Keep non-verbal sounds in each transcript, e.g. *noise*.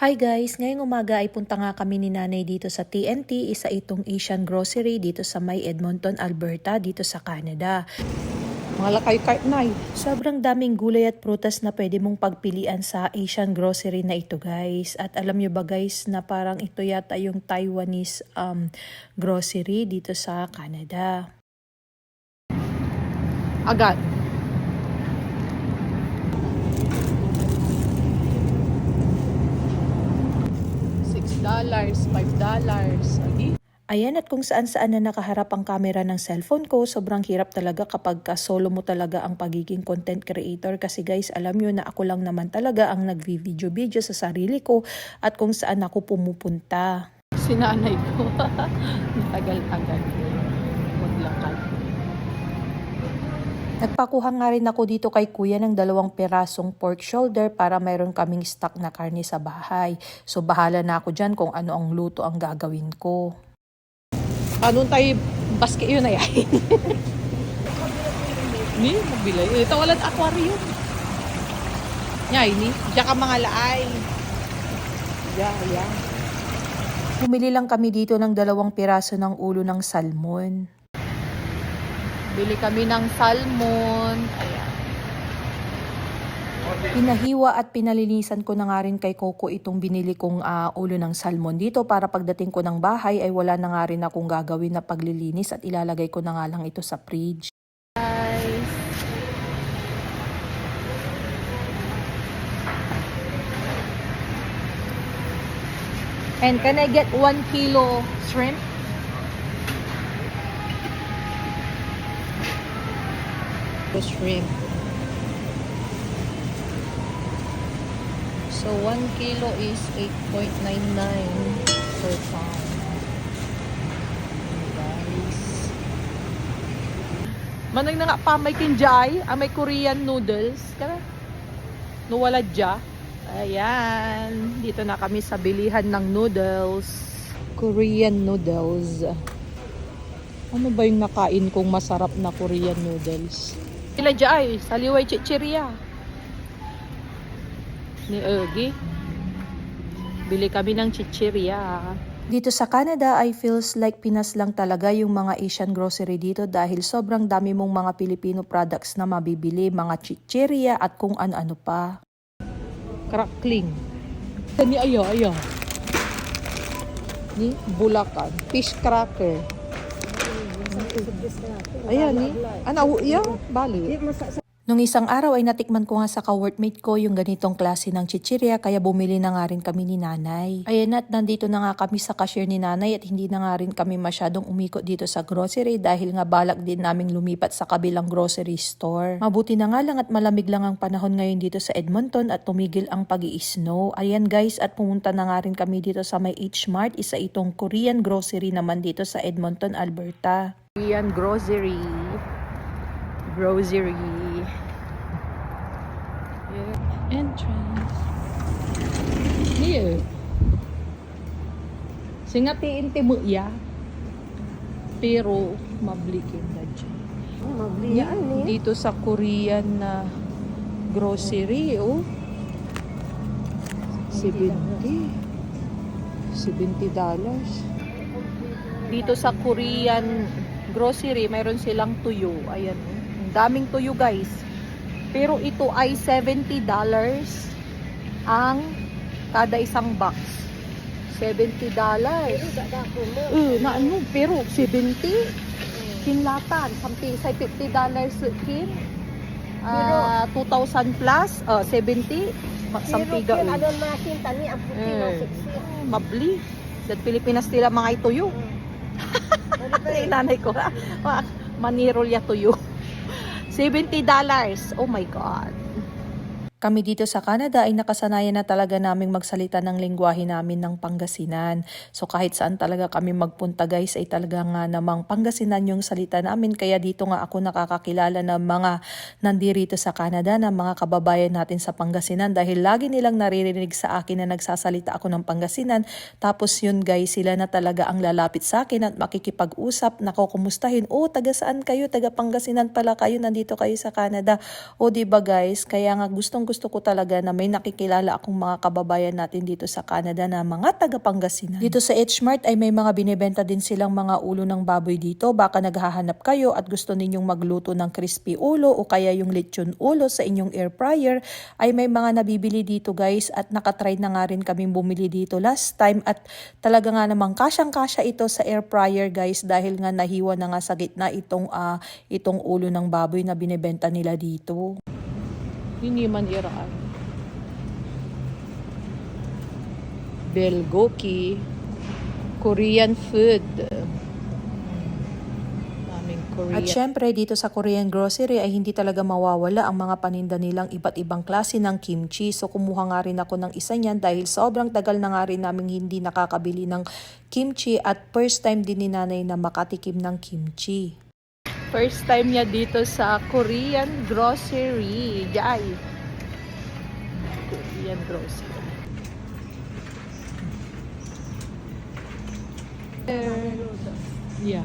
Hi guys! Ngayong umaga ay punta nga kami ni nanay dito sa TNT, isa itong Asian grocery dito sa May Edmonton, Alberta, dito sa Canada. Mga lakay cart na eh. Sobrang daming gulay at prutas na pwede mong pagpilian sa Asian grocery na ito guys. At alam nyo ba guys na parang ito yata yung Taiwanese um, grocery dito sa Canada. Agad. Dollars, five dollars. Agi. Ayan at kung saan saan na nakaharap ang camera ng cellphone ko, sobrang hirap talaga kapag ka solo mo talaga ang pagiging content creator kasi guys, alam nyo na ako lang naman talaga ang nagvi-video-video sa sarili ko at kung saan ako pumupunta. Sinanay ko. *laughs* Tagal-tagal. Maglakad. Nagpakuha nga rin ako dito kay kuya ng dalawang pirasong pork shoulder para mayroon kaming stock na karne sa bahay. So bahala na ako dyan kung ano ang luto ang gagawin ko. Paano tayo basket yun ay ay? *laughs* Ni, mabilay. Ito walang aquarium. Nyay ni, diyan ka mga laay. Yeah, yeah. Bumili lang kami dito ng dalawang piraso ng ulo ng salmon. Bili kami ng salmon. Ayan. Pinahiwa at pinalinisan ko na nga rin kay Coco itong binili kong ah, ulo ng salmon dito para pagdating ko ng bahay ay wala na nga rin akong gagawin na paglilinis at ilalagay ko na nga lang ito sa fridge. Guys. And can I get one kilo shrimp? The shrimp. So, one kilo is 8.99 per pound. Guys. Manay na nga pa may kinjay, ah, may Korean noodles. Kaya, no wala dya. Ayan, dito na kami sa bilihan ng noodles. Korean noodles. Ano ba yung nakain kong masarap na Korean noodles? Sila dya ay, saliway chichiria. Ni Ergi. Bili kami ng chichiria. Dito sa Canada ay feels like Pinas lang talaga yung mga Asian grocery dito dahil sobrang dami mong mga Filipino products na mabibili, mga chicheria at kung ano-ano pa. crackling. Ni ayo, ayo. Ni bulakan. Fish cracker. أيامي أنا وقيا بالي. Nung isang araw ay natikman ko nga sa ka-workmate ko yung ganitong klase ng chichirya kaya bumili na nga rin kami ni nanay. Ayan at nandito na nga kami sa cashier ni nanay at hindi na nga rin kami masyadong umikot dito sa grocery dahil nga balak din naming lumipat sa kabilang grocery store. Mabuti na nga lang at malamig lang ang panahon ngayon dito sa Edmonton at tumigil ang pag snow Ayan guys at pumunta na nga rin kami dito sa may H-Mart, isa itong Korean grocery naman dito sa Edmonton, Alberta. Korean grocery. Grocery. Yeah. Entrance. Here. Singatiin ti mo iya. Pero mablikin na dyan. Mablian ni. Dito sa Korean na grocery, oh. 70. 70 dollars. Dito sa Korean grocery, mayroon silang tuyo. Ayan, oh. Ang daming tuyo, guys. Pero ito ay 70 dollars ang kada isang box. 70 dollars. Uh, na ano, pero 70 kinlatan, something say 50 dollars kin. Ah, 2,000 plus, uh, 70 ma- something Pero ga. ano natin tani ang puti Eh. na siksi. Mabli. Sa Pilipinas nila mga ituyo. *laughs* Ay, nanay ko ha. Ma- Manirol ya tuyo. 70 dollars. Oh my God. Kami dito sa Canada ay nakasanayan na talaga naming magsalita ng lingwahe namin ng Pangasinan. So kahit saan talaga kami magpunta guys ay talaga nga namang Pangasinan yung salita namin. Kaya dito nga ako nakakakilala ng mga nandirito sa Canada na mga kababayan natin sa Pangasinan dahil lagi nilang naririnig sa akin na nagsasalita ako ng Pangasinan. Tapos yun guys, sila na talaga ang lalapit sa akin at makikipag-usap, nakukumustahin. O, taga saan kayo? Taga Pangasinan pala kayo, nandito kayo sa Canada. O, di ba guys? Kaya nga gustong gusto ko talaga na may nakikilala akong mga kababayan natin dito sa Canada na mga taga Pangasinan. Dito sa H Mart ay may mga binebenta din silang mga ulo ng baboy dito. Baka naghahanap kayo at gusto ninyong magluto ng crispy ulo o kaya yung lechon ulo sa inyong air fryer ay may mga nabibili dito guys at nakatry na nga rin kaming bumili dito last time at talaga nga namang kasyang-kasya ito sa air fryer guys dahil nga nahiwa na nga sa gitna itong ah, itong ulo ng baboy na binebenta nila dito. Hindi man iraan. Belgoki. Korean food. Korean. At syempre dito sa Korean grocery ay hindi talaga mawawala ang mga paninda nilang iba't ibang klase ng kimchi. So kumuha nga rin ako ng isa niyan dahil sobrang tagal na nga rin namin hindi nakakabili ng kimchi at first time din ni nanay na makatikim ng kimchi. First time niya dito sa Korean grocery. Jai. Korean grocery. Yeah.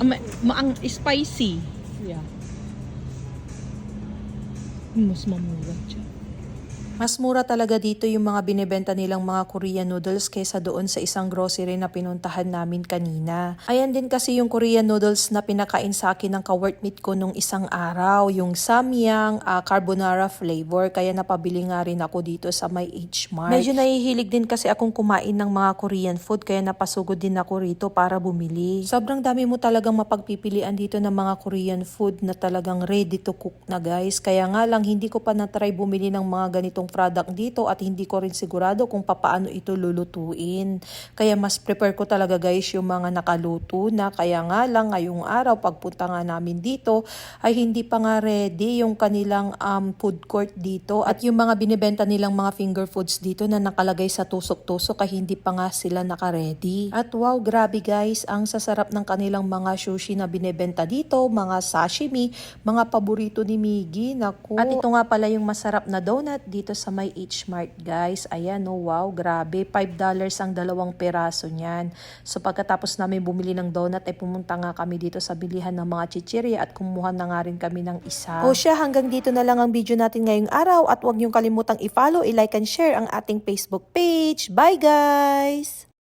Ah, ma maang spicy. Yeah. Mas mamura siya. Mas mura talaga dito yung mga binebenta nilang mga Korean noodles kaysa doon sa isang grocery na pinuntahan namin kanina. Ayan din kasi yung Korean noodles na pinakain sa akin ng ka-workmate ko nung isang araw, yung samyang ah, carbonara flavor. Kaya napabili nga rin ako dito sa my H Mart. Medyo nahihilig din kasi akong kumain ng mga Korean food kaya napasugod din ako rito para bumili. Sobrang dami mo talagang mapagpipilian dito ng mga Korean food na talagang ready to cook na guys. Kaya nga lang hindi ko pa na-try bumili ng mga ganitong product dito at hindi ko rin sigurado kung papaano ito lulutuin. Kaya mas prepare ko talaga guys yung mga nakaluto na. Kaya nga lang ngayong araw pagpunta nga namin dito ay hindi pa nga ready yung kanilang um, food court dito at yung mga binibenta nilang mga finger foods dito na nakalagay sa tusok-tusok ay hindi pa nga sila naka-ready. At wow, grabe guys, ang sasarap ng kanilang mga sushi na binibenta dito, mga sashimi, mga paborito ni Miggy, naku. At ito nga pala yung masarap na donut dito sa may H Mart guys. Ayan oh, wow, grabe. $5 ang dalawang peraso niyan. So pagkatapos namin bumili ng donut ay pumunta nga kami dito sa bilihan ng mga chichirya at kumuha na nga rin kami ng isa. O siya, hanggang dito na lang ang video natin ngayong araw at huwag niyong kalimutang i-follow, i-like and share ang ating Facebook page. Bye guys!